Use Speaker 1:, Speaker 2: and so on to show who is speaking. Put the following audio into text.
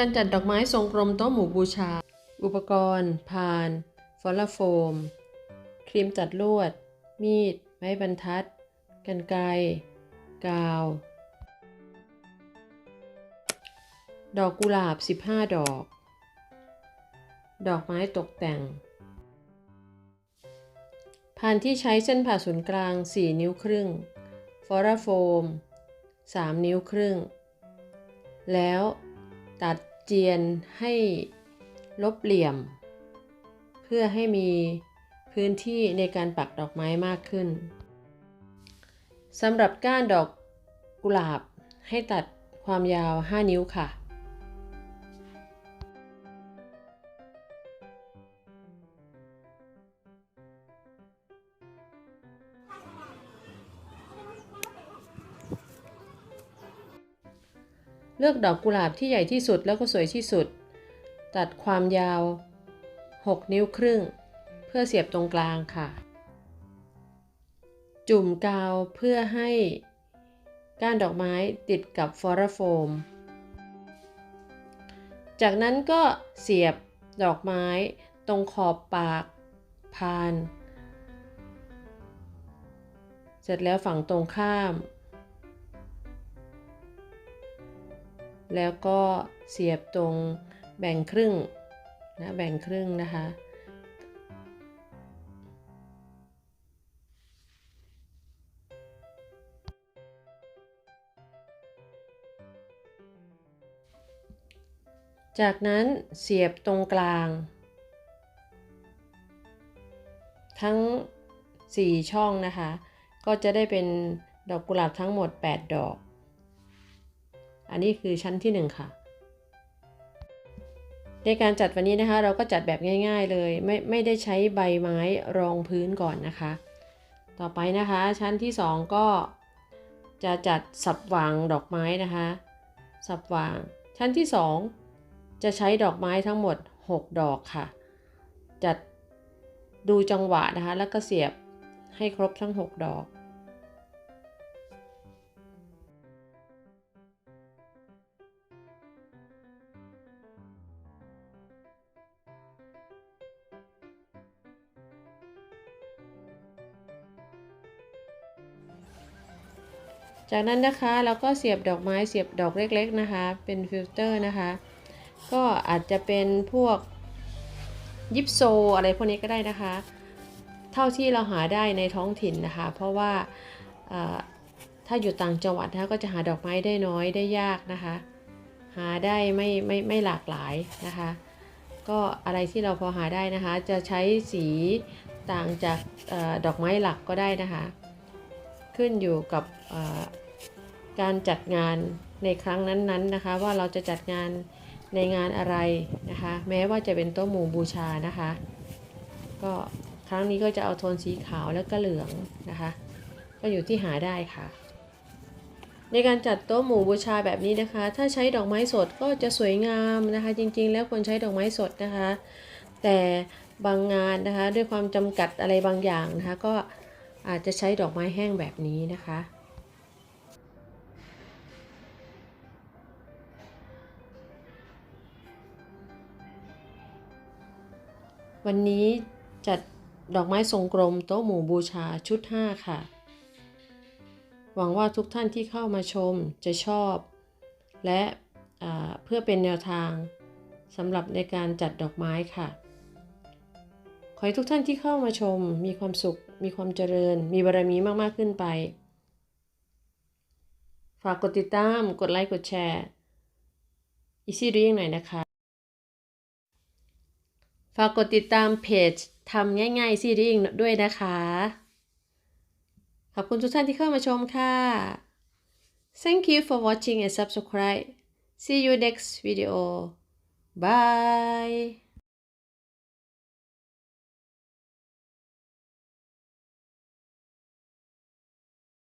Speaker 1: การจัดดอกไม้ทรงกลมโต๊ะหมู่บูชา อุปกรณ์ พาน ฟอลลาโฟม ครีมตัดลวด มีด ไม้บรรทัด กันไกรกาว ดอกกุหลาบ 15 ดอก ดอกไม้ตกแต่ง พานที่ใช้เส้นผ่าศูนย์กลาง 4 นิ้วครึ่ง ฟอราโฟม 3 นิ้วครึ่ง แล้ว ตัดเจียนให้ลบเหลี่ยม เพื่อให้มีพื้นที่ในการปักดอกไม้มากขึ้นสำหรับก้านดอกกุหลาบให้ตัดความยาว 5 นิ้วค่ะ เลือกดอกกุหลาบที่ใหญ่ที่สุดแล้วก็สวยที่สุด ตัดความยาว 6 นิ้วครึ่ง เพื่อเสียบตรงกลางค่ะ จุ่มกาวเพื่อให้ก้านดอกไม้ติดกับฟอราโฟม จากนั้นก็เสียบดอกไม้ตรงขอบปากพาน เสร็จแล้วฝั่งตรงข้าม แล้วก็เสียบตรงแบ่งครึ่งนะแบ่งครึ่งนะคะ จากนั้นเสียบตรงกลาง ทั้ง 4 ช่องนะคะ ก็จะได้เป็นดอกกุหลาบทั้งหมด 8 ดอก อันนี้คือชั้นที่ 1 ค่ะ ในการจัดวันนี้นะคะ เราก็จัดแบบง่าย ๆเลย ไม่ไม่ได้ใช้ใบไม้รองพื้นก่อนนะคะ ต่อไปนะคะชั้นที่ 2 ก็จะจัดสับวางดอกไม้นะคะ สับวาง ชั้นที่ 2 จะใช้ดอกไม้ทั้งหมด 6 ดอกค่ะ จัดดูจังหวะนะคะ แล้วก็เสียบให้ครบทั้ง 6 ดอก จากนั้นนะคะเราก็เสียบดอกไม้เสียบดอกเล็กๆนะคะ เป็นฟิลเตอร์นะคะ ก็อาจจะเป็นพวกยิปโซอะไรพวกนี้ก็ได้นะคะ เท่าที่เราหาได้ในท้องถิ่นนะคะ เพราะว่าถ้าอยู่ต่างจังหวัดนะก็จะหาดอกไม้ได้น้อยได้ยากนะคะ หาได้ไม่ไม่ไม่หลากหลายนะคะ ก็อะไรที่เราพอหาได้นะคะ จะใช้สีต่างจากอดอกไม้หลักก็ได้นะคะ ขึ้นอยู่กับการจัดงานในครั้งนั้นๆนนนะคะ ว่าเราจะจัดงานในงานอะไรนะคะ แม้ว่าจะเป็นโต๊ะหมู่บูชานะคะ ก็ครั้งนี้ก็จะเอาโทนสีขาวแล้วก็เหลืองนะคะ ก็อยู่ที่หาได้ค่ะ ในการจัดโต๊ะหมู่บูชาแบบนี้นะคะ ถ้าใช้ดอกไม้สดก็จะสวยงามนะคะ จริงๆ แล้วควรใช้ดอกไม้สดนะคะ แต่บางงานนะคะด้วยความจำกัดอะไรบางอย่างนะคะ ก็ อาจจะใช้ดอกไม้แห้งแบบนี้นะคะวันนี้จัดดอกไม้ทรงกลมโต๊ะหมู่บูชาชุด 5 ค่ะ หวังว่าทุกท่านที่เข้ามาชมจะชอบ และเพื่อเป็นแนวทางสำหรับในการจัดดอกไม้ค่ะ ขอให้ทุกท่านที่เข้ามาชม มีความสุข มีความเจริญ มีบารมีมากๆขึ้นไป ฝากกดติดตาม กดไลค์ กดแชร์ อีซี่รีงหน่อยนะคะ ฝากกดติดตามเพจทำง่ายๆซีรีส์ด้วยนะคะ ขอบคุณทุกท่านที่เข้ามาชมค่ะ Thank you for watching and subscribe See you next video Bye